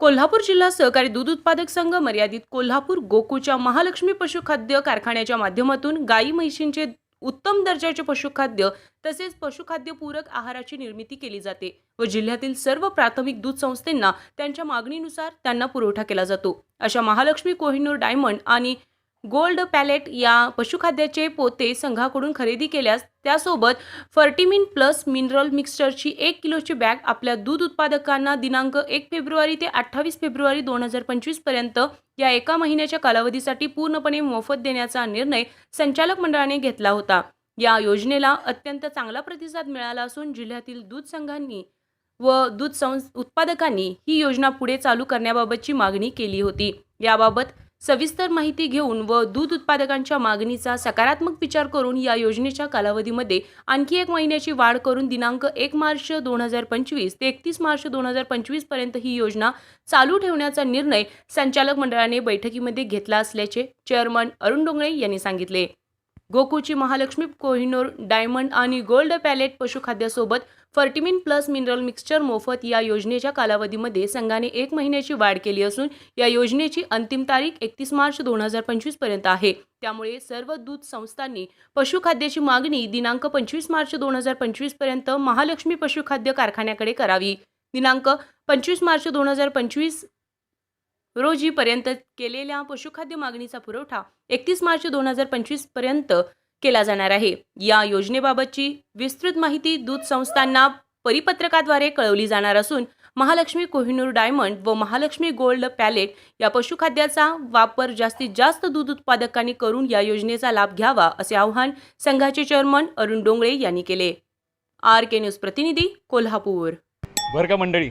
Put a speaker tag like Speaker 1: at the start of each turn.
Speaker 1: कोल्हापूर जिल्हा सहकारी दूध उत्पादक संघ मर्यादित कोल्हापूर गोकुच्या महालक्ष्मी पशुखाद्य कारखान्याच्या माध्यमातून गाई म्हैशींचे उत्तम दर्जाचे पशुखाद्य तसेच पशुखाद्य पूरक आहाराची निर्मिती केली जाते व जिल्ह्यातील सर्व प्राथमिक दूध संस्थांना त्यांच्या मागणीनुसार त्यांना पुरवठा केला जातो. अशा महालक्ष्मी कोहिनूर डायमंड आणि गोल्ड पॅलेट या पशुखाद्याचे पोते संघाकडून खरेदी केल्यास त्यासोबत फर्टिमिन प्लस मिनरल मिक्सचरची एक किलोची बॅग आपल्या दूध उत्पादकांना दिनांक एक फेब्रुवारी ते अठ्ठावीस फेब्रुवारी दोन हजार पंचवीसपर्यंत या एका महिन्याच्या कालावधीसाठी पूर्णपणे मोफत देण्याचा निर्णय संचालक मंडळाने घेतला होता. या योजनेला अत्यंत चांगला प्रतिसाद मिळाला असून जिल्ह्यातील दूध संघांनी व दूध संस उत्पादकांनी ही योजना पुढे चालू करण्याबाबतची मागणी केली होती. याबाबत सविस्तर माहिती घेऊन व दूध उत्पादकांच्या मागणीचा सकारात्मक विचार करून या योजनेच्या कालावधीमध्ये आणखी एक महिन्याची वाढ करून दिनांक एक मार्च दोन हजार पंचवीस ते एकतीस मार्च दोन हजार पंचवीसपर्यंत ही योजना चालू ठेवण्याचा निर्णय संचालक मंडळाने बैठकीमध्ये घेतला असल्याचे चेअरमन अरुण डोंगळे यांनी सांगितले. गोकूची महालक्ष्मी कोहिनूर डायमंड आणि गोल्ड पॅलेट पशुखाद्यासोबत फर्टिमिन प्लस मिनरल मिक्सचर मोफत या योजनेच्या कालावधीमध्ये संघाने एक महिन्याची वाढ केली असून या योजनेची अंतिम तारीख एकतीस मार्च दोन हजार पंचवीसपर्यंत आहे. त्यामुळे सर्व दूध संस्थांनी पशुखाद्याची मागणी दिनांक पंचवीस मार्च दोन हजार पंचवीसपर्यंत महालक्ष्मी पशुखाद्य कारखान्याकडे करावी. दिनांक पंचवीस मार्च दोन हजार पंचवीस रोजीपर्यंत केलेल्या पशुखाद्य मागणीचा पुरवठा एकतीस मार्च दोन हजार पंचवीसपर्यंत केला जाणार आहे. या योजनेबाबतची विस्तृत माहिती दूध संस्थांना परिपत्रकाद्वारे कळवली जाणार असून महालक्ष्मी कोहिनूर डायमंड व महालक्ष्मी गोल्ड पॅलेट या पशुखाद्याचा वापर जास्तीत जास्त दूध उत्पादकांनी करून या योजनेचा लाभ घ्यावा असे आवाहन संघाचे चेअरमन अरुण डोंगळे यांनी केले. आर के न्यूज प्रतिनिधी कोल्हापूर.
Speaker 2: बरं का मंडळी